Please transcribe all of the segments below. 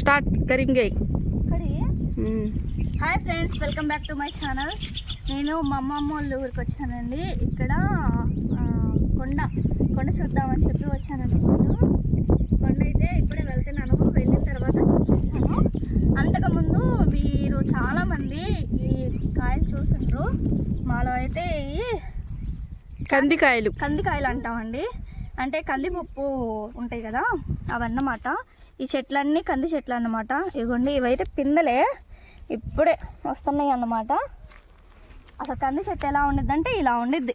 Start కరింగే ఇక్కడి hi friends welcome back to my channel. నేను మా అమ్మమ్మ వాళ్ళ ఊరికి వచ్చానండి. ఇక్కడ కొండ కొండ చూద్దామని చెప్పి వచ్చానన్నమాట కొండ అయితే ఇప్పుడే వెళ్తున్నాను. వెళ్ళిన తర్వాత చూపిస్తాను. అంతకుముందు మీరు చాలామంది ఈ కాయలు చూసిండ్రు. మాలో అయితే కందికాయలు. కందికాయలు అంటామండి. అంటే కందిపప్పు ఉంటాయి కదా అవన్నమాట. ఈ చెట్లన్నీ కంది చెట్లు అన్నమాట. ఇవ్వండి ఇవైతే పిందలే ఇప్పుడే వస్తున్నాయి అన్నమాట. అసలు కంది చెట్టు ఎలా ఉండిద్ది అంటే ఇలా ఉండిద్ది.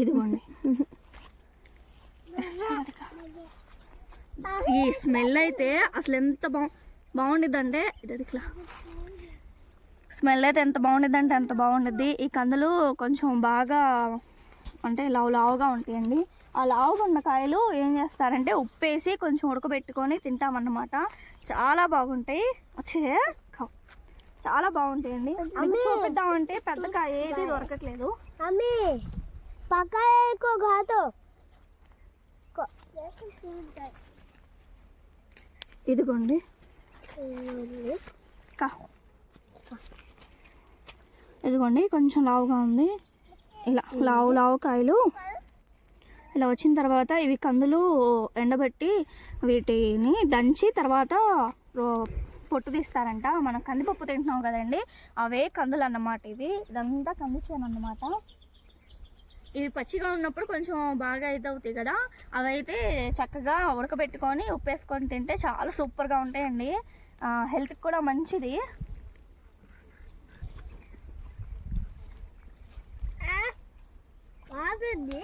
ఇదిగోండి. ఈ స్మెల్ అయితే అసలు ఎంత బా బాగుండిద్ది అంటే ఇది ఇట్లా. స్మెల్ అయితే ఎంత బాగుండిద్ది అంటే ఎంత బాగుండిద్ది. ఈ కందులు కొంచెం బాగా అంటే లావు లావుగా ఉంటాయండి. ఆ లావు బొండకాయలు ఏం చేస్తారంటే ఉప్పేసి కొంచెం ఉడకబెట్టుకొని తింటామన్నమాట. చాలా బాగుంటాయి. వచ్చే చాలా బాగుంటాయండి. మీకు చూపిద్దామంటే పెద్ద కాయ ఏది దొరకట్లేదు. ఇదిగోండి. కా ఇదిగోండి కొంచెం లావుగా ఉంది. ఇలా లావు లావు కాయలు. ఇలా వచ్చిన తర్వాత ఇవి కందులు ఎండబెట్టి వీటిని దంచి తర్వాత రో- పొట్టు తీస్తారంట. మనం కందిపప్పు తింటున్నాం కదండి. అవే కందులు అన్నమాట ఇవి. ఇదంతా కంది అన్నమాట. ఇవి పచ్చిగా ఉన్నప్పుడు కొంచెం బాగా అయితే అవుతాయి కదా. అవైతే చక్కగా ఉడకబెట్టుకొని ఉప్పేసుకొని తింటే చాలా సూపర్గా ఉంటాయండి. హెల్త్కి కూడా మంచిది. బాగుంది.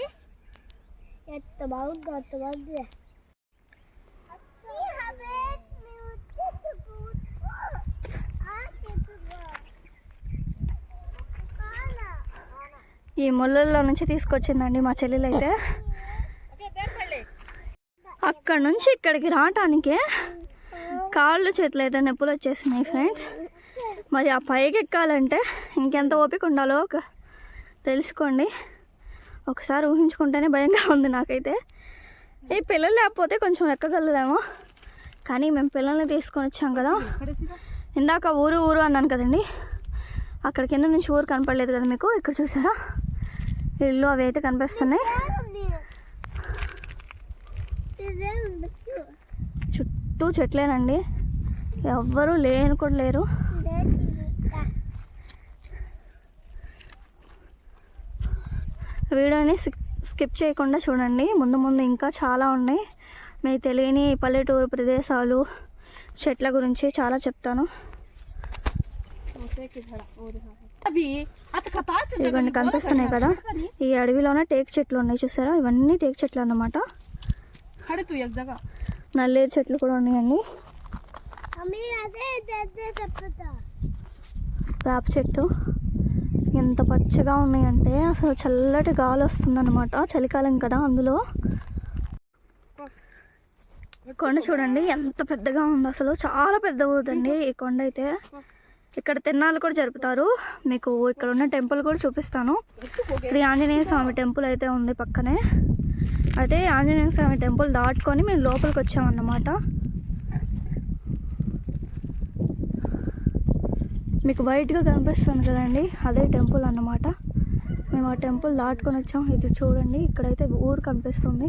ఈ ముళ్ళల్లో నుంచి తీసుకొచ్చిందండి మా చెల్లెలు అయితే అక్కడ నుంచి ఇక్కడికి రావటానికే కాళ్ళు చేతులు అయితే నొప్పులు వచ్చేసినాయి ఫ్రెండ్స్ మరి ఆ పైకి ఎక్కాలంటే ఇంకెంత ఓపిక ఉండాలో ఒక తెలుసుకోండి. ఒకసారి ఊహించుకుంటేనే భయంగా ఉంది నాకైతే. ఈ పిల్లలు లేకపోతే కొంచెం ఎక్కగలదేమో. కానీ మేము పిల్లల్ని తీసుకొని వచ్చాం కదా. ఇందాక ఊరు ఊరు అన్నాను కదండి. అక్కడ కింద నుంచి ఊరు కనపడలేదు కదా మీకు? ఇక్కడ చూసారా? ఇల్లు అవి అయితే కనిపిస్తున్నాయి. చుట్టూ చెట్లేనండి. ఎవ్వరూ లేని కూడా లేరు. వీడియోని స్కిప్ చేయకుండా చూడండి. ముందు ముందు ఇంకా చాలా ఉన్నాయి. మీ తెలియని పల్లెటూరు ప్రదేశాలు చెట్ల గురించి చాలా చెప్తాను. ఇవన్నీ కనిపిస్తున్నాయి కదా. ఈ అడవిలోనే టేక్ చెట్లు ఉన్నాయి చూసారా? ఇవన్నీ టేక్ చెట్లు అన్నమాట. నల్లేరు చెట్లు కూడా ఉన్నాయండి. వేప చెట్టు. ఎంత పచ్చగా ఉన్నాయంటే అసలు చల్లటి గాలి వస్తుందన్నమాట. చలికాలం కదా అందులో. కొండ చూడండి ఎంత పెద్దగా ఉంది అసలు. చాలా పెద్ద అవుతుంది ఈ కొండ అయితే. ఇక్కడ తిన్నాళ్ళు కూడా జరుపుతారు. మీకు ఇక్కడ ఉన్న టెంపుల్ కూడా చూపిస్తాను. శ్రీ ఆంజనేయ స్వామి టెంపుల్ అయితే ఉంది పక్కనే. అయితే ఆంజనేయ స్వామి టెంపుల్ దాటుకొని మేము లోపలికి వచ్చామన్నమాట. మీకు వైట్గా కనిపిస్తుంది కదండి అదే టెంపుల్ అన్నమాట. మేము ఆ టెంపుల్ దాటుకొని వచ్చాం. ఇది చూడండి ఇక్కడైతే ఊరు కనిపిస్తుంది.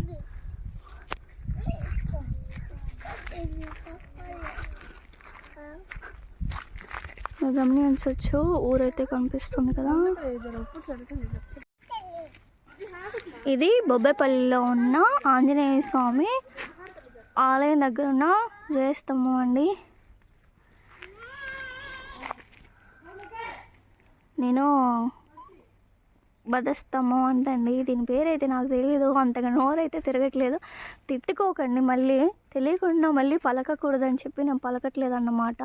మీరు గమనించవచ్చు ఊరైతే కనిపిస్తుంది కదా. ఇది బొబ్బేపల్లిలో ఉన్న ఆంజనేయ స్వామి ఆలయం దగ్గర ఉన్న జయస్తంభం అండి. నేను బదస్తము అంటండి. దీని పేరైతే నాకు తెలియదు అంతగా నోరైతే తిరగట్లేదు. తిట్టుకోకండి మళ్ళీ. తెలియకుండా మళ్ళీ పలకకూడదని చెప్పి నేను పలకట్లేదు అన్నమాట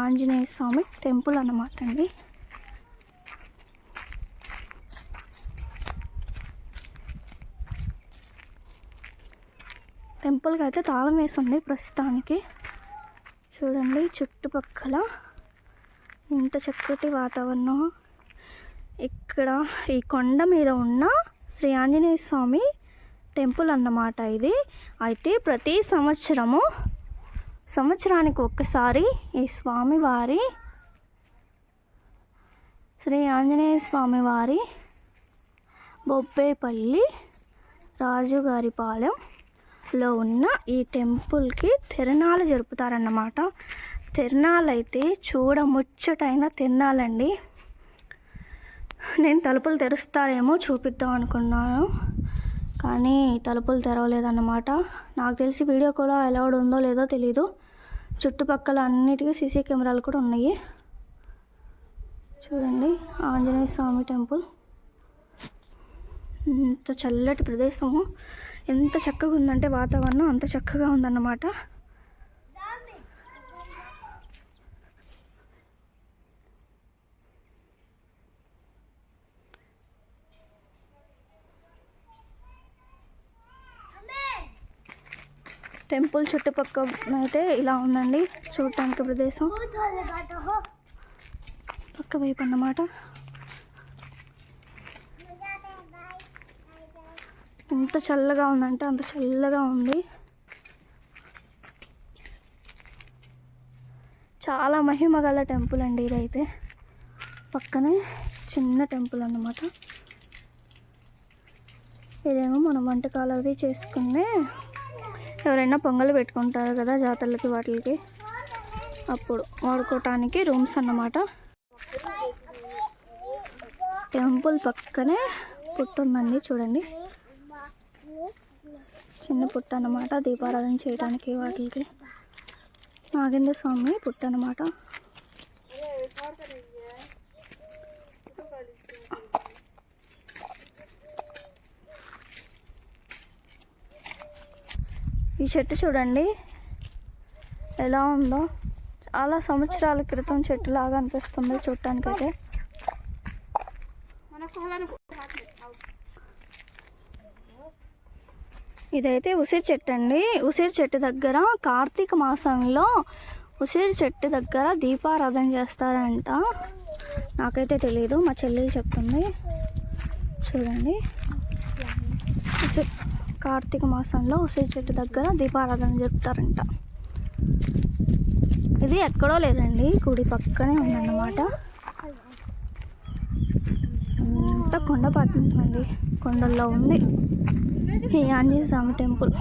ఆంజనేయ స్వామి టెంపుల్ అన్నమాట అండి. టెంపుల్కి అయితే తాళం వేసి ఉంది ప్రస్తుతానికి. చూడండి చుట్టుపక్కల ఇంత చక్కటి వాతావరణం. ఇక్కడ ఈ కొండ మీద ఉన్న శ్రీ ఆంజనేయ స్వామి టెంపుల్ అన్నమాట ఇది. అయితే ప్రతి సంవత్సరము సంవత్సరానికి ఒక్కసారి ఈ స్వామివారి శ్రీ ఆంజనేయ స్వామివారి బొబ్బేపల్లి లో ఉన్న ఈ టెంపుల్కి తిరణాలు జరుపుతారన్నమాట. తిరణాలు అయితే చూడముచ్చటైన తిరణాలండి. నేను తలుపులు తెరుస్తారేమో చూపిద్దాం అనుకున్నాను. కానీ తలుపులు తెరవలేదన్నమాట. నాకు తెలిసి వీడియో కూడా అలౌడ్ ఉందో లేదో తెలీదు. చుట్టుపక్కల అన్నిటికీ సీసీ కెమెరాలు కూడా ఉన్నాయి. చూడండి ఆంజనేయ స్వామి టెంపుల్. ఇంత చల్లటి ప్రదేశము. ఎంత చక్కగా ఉందంటే వాతావరణం అంత చక్కగా ఉందన్నమాట. టెంపుల్ చుట్టుపక్క అయితే ఇలా ఉందండి. చూడటానికి ప్రదేశం. పక్క వైపు అన్నమాట. ఎంత చల్లగా ఉందంటే అంత చల్లగా ఉంది. చాలా మహిమ గల టెంపుల్ అండి ఇదైతే. పక్కనే చిన్న టెంపుల్ అన్నమాట. ఇదేమో మనం వంటకాలు అవి చేసుకునే ఎవరైనా పొంగలు పెట్టుకుంటారు కదా జాతరలకి వాటికి అప్పుడు వాడుకోవటానికి రూమ్స్ అన్నమాట. టెంపుల్ పక్కనే పుట్టుందండి చూడండి. చిన్న పుట్ట అన్నమాట. దీపారాధన చేయడానికి వాటికి నాగేంద్ర స్వామి పుట్ట అన్నమాట. ఈ చెట్టు చూడండి. ఎలా ఉందో. చాలా సంవత్సరాల క్రితం చెట్టు లాగా అనిపిస్తుంది చూడటానికైతే ఇదైతే ఉసిరి చెట్టు అండి ఉసిరి చెట్టు దగ్గర కార్తీక మాసంలో ఉసిరి చెట్టు దగ్గర దీపారాధన చేస్తారంట. నాకైతే తెలియదు మా చెల్లెలు చెప్తుంది. చూడండి. కార్తీక మాసంలో ఉసిరి చెట్టు దగ్గర దీపారాధన జరుపుతారంట. ఇది ఎక్కడో లేదండి గుడి పక్కనే ఉందన్నమాట. అంతా కొండ పడుతుందండి కొండల్లో ఉంది. ఈ ఆంజనేయ స్వామి టెంపుల్.